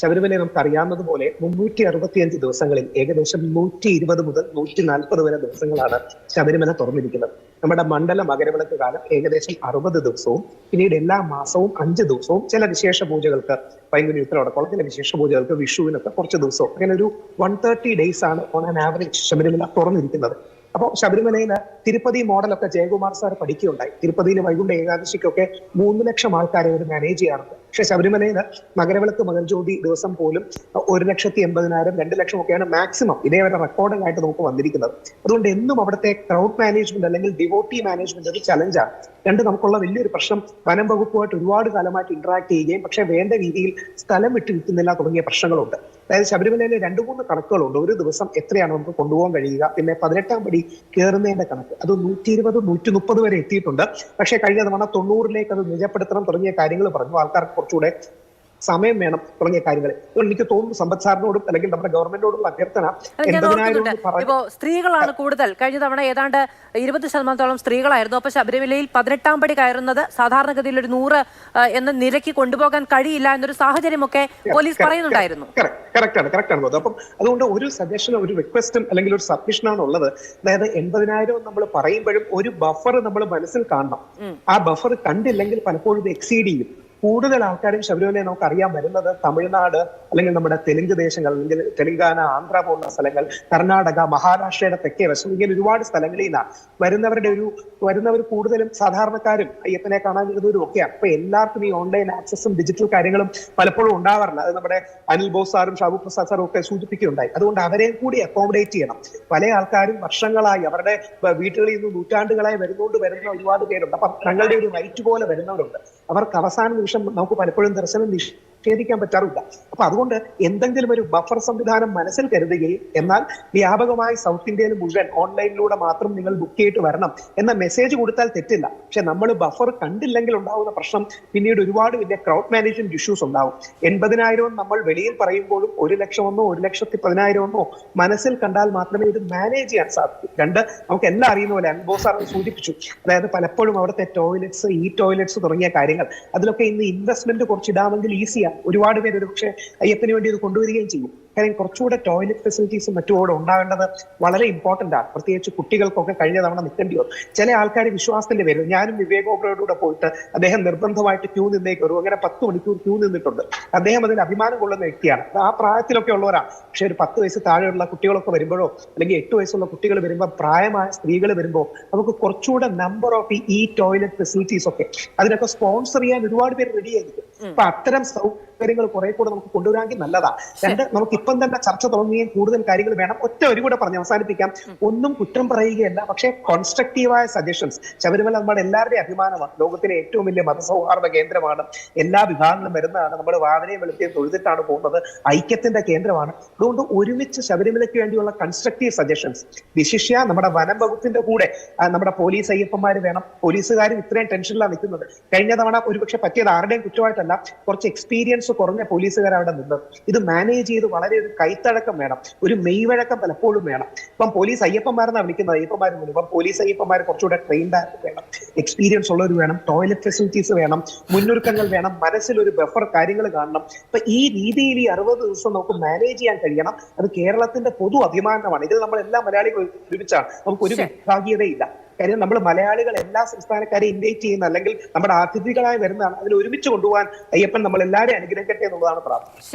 ശബരിമല നമുക്ക് അറിയാവുന്നതുപോലെ മുന്നൂറ്റി അറുപത്തിയഞ്ച് ദിവസങ്ങളിൽ ഏകദേശം നൂറ്റി ഇരുപത് മുതൽ നൂറ്റി നാൽപ്പത് വരെ ദിവസങ്ങളാണ് ശബരിമല തുറന്നിരിക്കുന്നത്. നമ്മുടെ മണ്ഡല മകരവിളക്ക് കാലം ഏകദേശം അറുപത് ദിവസവും പിന്നീട് എല്ലാ മാസവും അഞ്ച് ദിവസവും ചില വിശേഷ പൂജകൾക്ക് പൈങ്കുനി ഉത്തരവടക്കോളം ചില വിശേഷ പൂജകൾക്ക് വിഷുവിനൊക്കെ കുറച്ച് ദിവസവും. അങ്ങനെ ഒരു വൺ തേർട്ടി ഡേയ്സ് ആണ് ഓൺ ആൻ ആവറേജ് ശബരിമല തുറന്നിരിക്കുന്നത്. അപ്പോൾ ശബരിമലയിൽ തിരുപ്പതി മോഡലൊക്കെ ജയകുമാർ സാർ പഠിക്കുകയുണ്ടായി. തിരുപ്പതിയിൽ വൈകുണ്ഠ ഏകാദശിക്കൊക്കെ മൂന്ന് ലക്ഷം ആൾക്കാരെ അവർ മാനേജ് ചെയ്യാറുണ്ട്. പക്ഷെ ശബരിമലയിൽ മകരവിളക്ക് മകർജ്യോതി ദിവസം പോലും ഒരു ലക്ഷത്തി എൺപതിനായിരം രണ്ട് ലക്ഷം ഒക്കെയാണ് മാക്സിമം ഇതേവരെ റെക്കോർഡിംഗ് നമുക്ക് വന്നിരിക്കുന്നത്. അതുകൊണ്ട് എന്നും അവിടുത്തെ ക്രൗഡ് മാനേജ്മെന്റ് അല്ലെങ്കിൽ ഡിവോട്ടി മാനേജ്മെന്റ് ഒരു ചലഞ്ചാണ് രണ്ട് നമുക്കുള്ള വലിയൊരു പ്രശ്നം വനം വകുപ്പുമായിട്ട് ഒരുപാട് കാലമായിട്ട് ഇന്ററാക്ട് ചെയ്യുകയും പക്ഷെ വേണ്ട രീതിയിൽ സ്ഥലം വിട്ട് കിട്ടുന്നില്ല തുടങ്ങിയ പ്രശ്നങ്ങളുണ്ട്. അതായത് ശബരിമലയിലെ രണ്ട് മൂന്ന് കണക്കുകളുണ്ട്. ഒരു ദിവസം എത്രയാണ് നമുക്ക് കൊണ്ടുപോകാൻ കഴിയുക. പിന്നെ പതിനെട്ടാം പടി കയറുന്നതിന്റെ കണക്ക്. അത് നൂറ്റി ഇരുപത് നൂറ്റി മുപ്പത് വരെ എത്തിയിട്ടുണ്ട്. പക്ഷേ കഴിഞ്ഞ തവണ തൊണ്ണൂറിലേക്ക് അത് നിജപ്പെടുത്തണം തുടങ്ങിയ കാര്യങ്ങൾ പറഞ്ഞു. ആൾക്കാർക്ക് കുറച്ചുകൂടെ സമയം വേണം തുടങ്ങിയ കാര്യങ്ങൾ എനിക്ക് തോന്നുന്നു സമ്പദ് സാറിനോടും അല്ലെങ്കിൽ നമ്മുടെ ഗവൺമെന്റിനോടുള്ള അഭ്യർത്ഥന ഇപ്പോ സ്ത്രീകളാണ് കൂടുതൽ. കഴിഞ്ഞ തവണ ഏതാണ്ട് ഇരുപത് ശതമാനത്തോളം സ്ത്രീകളായിരുന്നു. അപ്പൊ ശബരിമലയിൽ പതിനെട്ടാം പടി കയറുന്നത് സാധാരണഗതിയിൽ ഒരു നൂറ് എന്ന നിരക്ക് കൊണ്ടുപോകാൻ കഴിയില്ല എന്നൊരു സാഹചര്യമൊക്കെ പോലീസ് പറയുന്നുണ്ടായിരുന്നു. കറക്റ്റ് ആണ് കറക്റ്റ് ആണ്. ബോധം. അപ്പം അതുകൊണ്ട് ഒരു സജഷൻ ഒരു റിക്വസ്റ്റും അല്ലെങ്കിൽ ഒരു സബ്മിഷനാണ് ഉള്ളത്. അതായത് എൺപതിനായിരം നമ്മൾ പറയുമ്പോഴും ഒരു ബഫർ നമ്മൾ മനസ്സിൽ കാണണം. ആ ബഫർ കണ്ടില്ലെങ്കിൽ പലപ്പോഴും ഇത് എക്സീഡ് ചെയ്യും. കൂടുതൽ ആൾക്കാരും ശബരിമലയെ നമുക്ക് അറിയാൻ വരുന്നത് തമിഴ്നാട് അല്ലെങ്കിൽ നമ്മുടെ തെലുങ്ക് ദേശങ്ങൾ അല്ലെങ്കിൽ തെലുങ്കാന ആന്ധ്ര പോലുള്ള സ്ഥലങ്ങൾ കർണാടക മഹാരാഷ്ട്രയുടെ തെക്കേ വശം ഇങ്ങനെ ഒരുപാട് സ്ഥലങ്ങളിൽ നിന്നാണ് വരുന്നവരുടെ ഒരു വരുന്നവർ കൂടുതലും സാധാരണക്കാരും അയ്യപ്പനെ കാണാൻ വരുന്നവരും ഒക്കെയാണ്. അപ്പൊ എല്ലാവർക്കും ഈ ഓൺലൈൻ ആക്സസും ഡിജിറ്റൽ കാര്യങ്ങളും പലപ്പോഴും ഉണ്ടാവാറില്ല. അത് നമ്മുടെ അനിൽ ബോസ് സാറും ഷാബു പ്രസാദ് സാറും ഒക്കെ സൂചിപ്പിക്കുകയുണ്ടായി. അതുകൊണ്ട് അവരെയും കൂടി അക്കോമഡേറ്റ് ചെയ്യണം. പല ആൾക്കാരും വർഷങ്ങളായി അവരുടെ വീട്ടുകളിൽ നിന്ന് നൂറ്റാണ്ടുകളായി വരുന്നോണ്ട് വരുന്ന ഒരുപാട് പേരുണ്ട്. അപ്പൊ തങ്ങളുടെ ഒരു റൈറ്റ് പോലെ വരുന്നവരുണ്ട്. അവർക്ക് അവസാന നിമിഷം നമുക്ക് പലപ്പോഴും ദർശനം നിഷേധിക്കാൻ പറ്റാറില്ല. അപ്പൊ അതുകൊണ്ട് എന്തെങ്കിലും ഒരു ബഫർ സംവിധാനം മനസ്സിൽ കരുതുകയും എന്നാൽ വ്യാപകമായി സൗത്ത് ഇന്ത്യയിൽ മുഴുവൻ ഓൺലൈനിലൂടെ മാത്രം നിങ്ങൾ ബുക്ക് ചെയ്തിട്ട് വരണം എന്ന മെസ്സേജ് കൊടുത്താൽ തെറ്റില്ല. പക്ഷെ നമ്മൾ ബഫർ കണ്ടില്ലെങ്കിൽ ഉണ്ടാവുന്ന പ്രശ്നം പിന്നീട് ഒരുപാട് വലിയ ക്രൗഡ് മാനേജ്മെന്റ് ഇഷ്യൂസ് ഉണ്ടാവും. എൺപതിനായിരം നമ്മൾ വെളിയിൽ പറയുമ്പോഴും ഒരു ലക്ഷമെന്നോ ഒരു ലക്ഷത്തി പതിനായിരമെന്നോ മനസ്സിൽ കണ്ടാൽ മാത്രമേ ഇത് മാനേജ് ചെയ്യാൻ സാധിക്കൂ. രണ്ട് നമുക്ക് എല്ലാം അറിയുന്ന പോലെ അൻബോ സാർ സൂചിപ്പിച്ചു. അതായത് പലപ്പോഴും അവിടുത്തെ ടോയ്ലറ്റ്സ് ഈ ടോയ്ലറ്റ്സ് തുടങ്ങിയ കാര്യങ്ങൾ. അതിലൊക്കെ ഇന്ന് ഇൻവെസ്റ്റ്മെന്റ് കുറച്ച് ഇടാമെങ്കിൽ ഈസിയാണ് ഒരുപാട് പേര് ഒരുപക്ഷെ അയ്യപ്പന് വേണ്ടി അത് കൊണ്ടുവരികയും ചെയ്യും. കാര്യം കുറച്ചുകൂടെ ടോയ്ലറ്റ് ഫെസിലിറ്റീസും മറ്റും കൂടെ ഉണ്ടാവേണ്ടത് വളരെ ഇമ്പോർട്ടന്റ് ആണ്. പ്രത്യേകിച്ച് കുട്ടികൾക്കൊക്കെ കഴിഞ്ഞ തവണ നിൽക്കേണ്ടി വന്നു ചില ആൾക്കാർ വിശ്വാസത്തിന്റെ പേരിൽ ഞാനും വിവേക് ഓബ്രയോടുകൂടെ പോയിട്ട് അദ്ദേഹം നിർബന്ധമായിട്ട് ക്യൂ നിന്നേക്ക് വരും അങ്ങനെ പത്ത് മണിക്കൂർ ക്യൂ നിന്നിട്ടുണ്ട്. അദ്ദേഹം അതിൽ അഭിമാനം കൊള്ളുന്ന വ്യക്തിയാണ്. ആ പ്രായത്തിലൊക്കെ ഉള്ളവരാണ് പക്ഷെ ഒരു പത്ത് വയസ്സ് താഴെയുള്ള കുട്ടികളൊക്കെ വരുമ്പോഴോ അല്ലെങ്കിൽ എട്ട് വയസ്സുള്ള കുട്ടികൾ വരുമ്പോൾ പ്രായമായ സ്ത്രീകൾ വരുമ്പോൾ നമുക്ക് കുറച്ചുകൂടെ നമ്പർ ഓഫ് ഈ ടോയ്ലറ്റ് ഫെസിലിറ്റീസ് ഒക്കെ അതിനൊക്കെ സ്പോൺസർ ചെയ്യാൻ ഒരുപാട് പേര് റെഡി ആയിരിക്കും. അപ്പൊ അത്തരം സൗകര്യങ്ങൾ കുറെ കൂടെ നമുക്ക് കൊണ്ടുവരാമെങ്കിൽ നല്ലതാ. രണ്ട് നമുക്ക് ഇപ്പം തന്നെ ചർച്ച തുടങ്ങുകയും കൂടുതൽ കാര്യങ്ങൾ വേണം. ഒറ്റ ഒരു കൂടെ പറഞ്ഞ് അവസാനിപ്പിക്കാം. ഒന്നും കുറ്റം പറയുകയല്ല പക്ഷേ കോൺസ്ട്രക്റ്റീവായ സജഷൻസ് ശബരിമല നമ്മുടെ എല്ലാവരുടെയും അഭിമാനമാണ്. ലോകത്തിലെ ഏറ്റവും വലിയ മതസൗഹാർദ്ദ കേന്ദ്രമാണ്. എല്ലാ വിഭാഗങ്ങളും വരുന്നതാണ്. നമ്മൾ വാവനയും വെളുപ്പിയും തൊഴുതിട്ടാണ് പോകുന്നത്. ഐക്യത്തിന്റെ കേന്ദ്രമാണ്. അതുകൊണ്ട് ഒരുമിച്ച് ശബരിമലയ്ക്ക് വേണ്ടിയുള്ള കൺസ്ട്രക്റ്റീവ് സജഷൻസ് വിശിഷ്യ നമ്മുടെ വനം വകുപ്പിന്റെ കൂടെ നമ്മുടെ പോലീസ് അയ്യപ്പന്മാർ വേണം. പോലീസുകാരും ഇത്രയും ടെൻഷനിലാണ് നിൽക്കുന്നത്. കഴിഞ്ഞ തവണ ഒരുപക്ഷെ പറ്റിയത് ആരുടെയും കുറ്റമായിട്ടല്ല. കുറച്ച് എക്സ്പീരിയൻസ് കുറഞ്ഞ പോലീസുകാർ അവിടെ നിന്നത് ഇത് മാനേജ് ചെയ്ത് വളരെ ഒരു കൈത്തഴക്കം വേണം. ഒരു മെയ്വഴക്കം പലപ്പോഴും വേണം. ഇപ്പം പോലീസ് അയ്യപ്പന്മാരെന്നാണ് വിളിക്കുന്നത്. അയ്യപ്പന്മാർ ഇപ്പം പോലീസ് അയ്യപ്പന്മാർ കുറച്ചുകൂടെ ട്രെയിൻഡ് വേണം. എക്സ്പീരിയൻസ് ഉള്ളവർ വേണം. ടോയ്ലറ്റ് ഫെസിലിറ്റീസ് വേണം. മുന്നൊരുക്കങ്ങൾ വേണം. മനസ്സിൽ ഒരു ബഫർ കാര്യങ്ങൾ കാണണം. അപ്പൊ ഈ രീതിയിൽ ഈ അറുപത് ദിവസം നമുക്ക് മാനേജ് ചെയ്യാൻ കഴിയണം. അത് കേരളത്തിന്റെ പൊതു അഭിമാനമാണ്. ഇതിൽ നമ്മൾ എല്ലാ മലയാളികളും ഒരുമിച്ചാണ്. നമുക്ക് ഒരു വിഭാഗീയതയില്ല. കാര്യം നമ്മൾ മലയാളികൾ എല്ലാ സംസ്ഥാനക്കാരെയും ഇൻവൈറ്റ് ചെയ്യുന്ന അല്ലെങ്കിൽ നമ്മുടെ അതിഥികളായി വരുന്നതാണ്. അതിൽ ഒരുമിച്ച് കൊണ്ടുപോകാൻ അയ്യപ്പൻ നമ്മൾ എല്ലാവരെയും അനുഗ്രഹിക്കട്ടെ എന്നുള്ളതാണ് പ്രാർത്ഥന.